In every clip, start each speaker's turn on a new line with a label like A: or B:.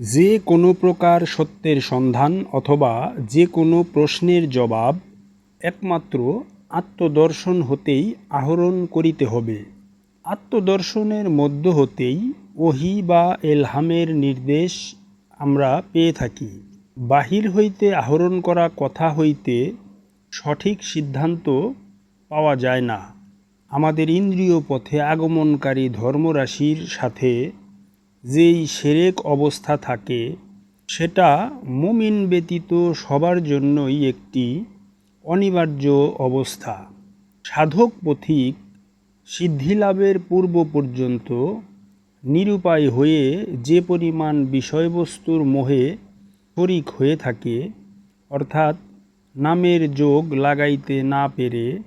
A: যে কোনো প্রকার সত্যের সন্ধান অথবা যে কোনো প্রশ্নের জবাব একমাত্র আত্মদর্শন হতেই আহরণ করিতে হবে। আত্মদর্শনের মধ্য হতেই ওহি বা এলহামের নির্দেশ আমরা পেয়ে থাকি। বাহির হইতে আহরণ করা কথা হইতে সঠিক সিদ্ধান্ত পাওয়া যায় না। আমাদের ইন্দ্রিয় পথে আগমনকারী ধর্মরাশির সাথে যেই সেরেক অবস্থা থাকে, সেটা মুমিন ব্যতীত সবার জন্যই একটি অনিবার্য অবস্থা। সাধক পথিক সিদ্ধিলাভের পূর্ব পর্যন্ত নিরুপায় হয়ে যে পরিমাণ বিষয়বস্তুর মোহে শরিক হয়ে থাকে, অর্থাৎ নামের যোগ লাগাইতে না পেরে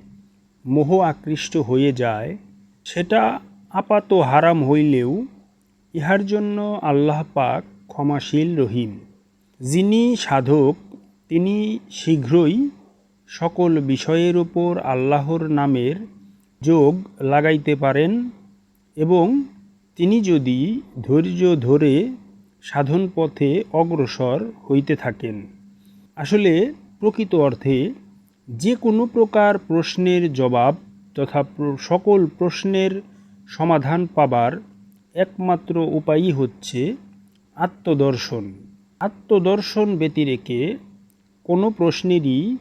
A: মোহ আকৃষ্ট হয়ে যায়, সেটা আপাত হারাম হইলেও ইহার জন্য আল্লাহ পাক ক্ষমাশীল রহিম। যিনি সাধক, তিনি শীঘ্রই সকল বিষয়ের উপর আল্লাহর নামের যোগ লাগাইতে পারেন এবং তিনি যদি ধৈর্য ধরে সাধন পথে অগ্রসর হইতে থাকেন। আসলে প্রকৃত অর্থে যে কোনো প্রকার প্রশ্নের জবাব তথা সকল প্রশ্নের সমাধান পাবার একমাত্র উপায়ই হচ্ছে আত্মদর্শন। আত্মদর্শন ব্যতিরেকে কোনো প্রশ্নেরই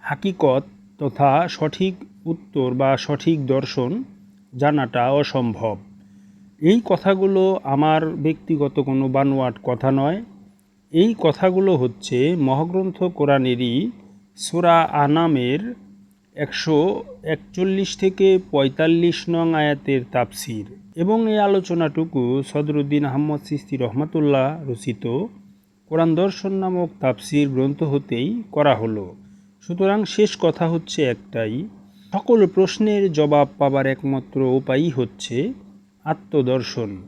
A: হাকিকত তথা সঠিক উত্তর বা সঠিক দর্শন জানাটা অসম্ভব। এই কথাগুলো আমার ব্যক্তিগত কোনো বানোয়াট কথা নয়। এই কথাগুলো হচ্ছে মহাগ্রন্থ কোরআনেরই সূরা আনামের একশো একচল্লিশ থেকে পঁয়তাল্লিশ নং আয়াতের তাফসির। এবং এই আলোচনাটুকু সদরুদ্দিন আহমদ সিস্তি রহমাতুল্লাহ রচিত। কোরআন দর্শন নামক তাপসির গ্রন্থ হতেই করা হলো। সুতরাং শেষ কথা হচ্ছে একটাই, সকল প্রশ্নের জবাব পাবার একমাত্র উপায়ই হচ্ছে আত্মদর্শন।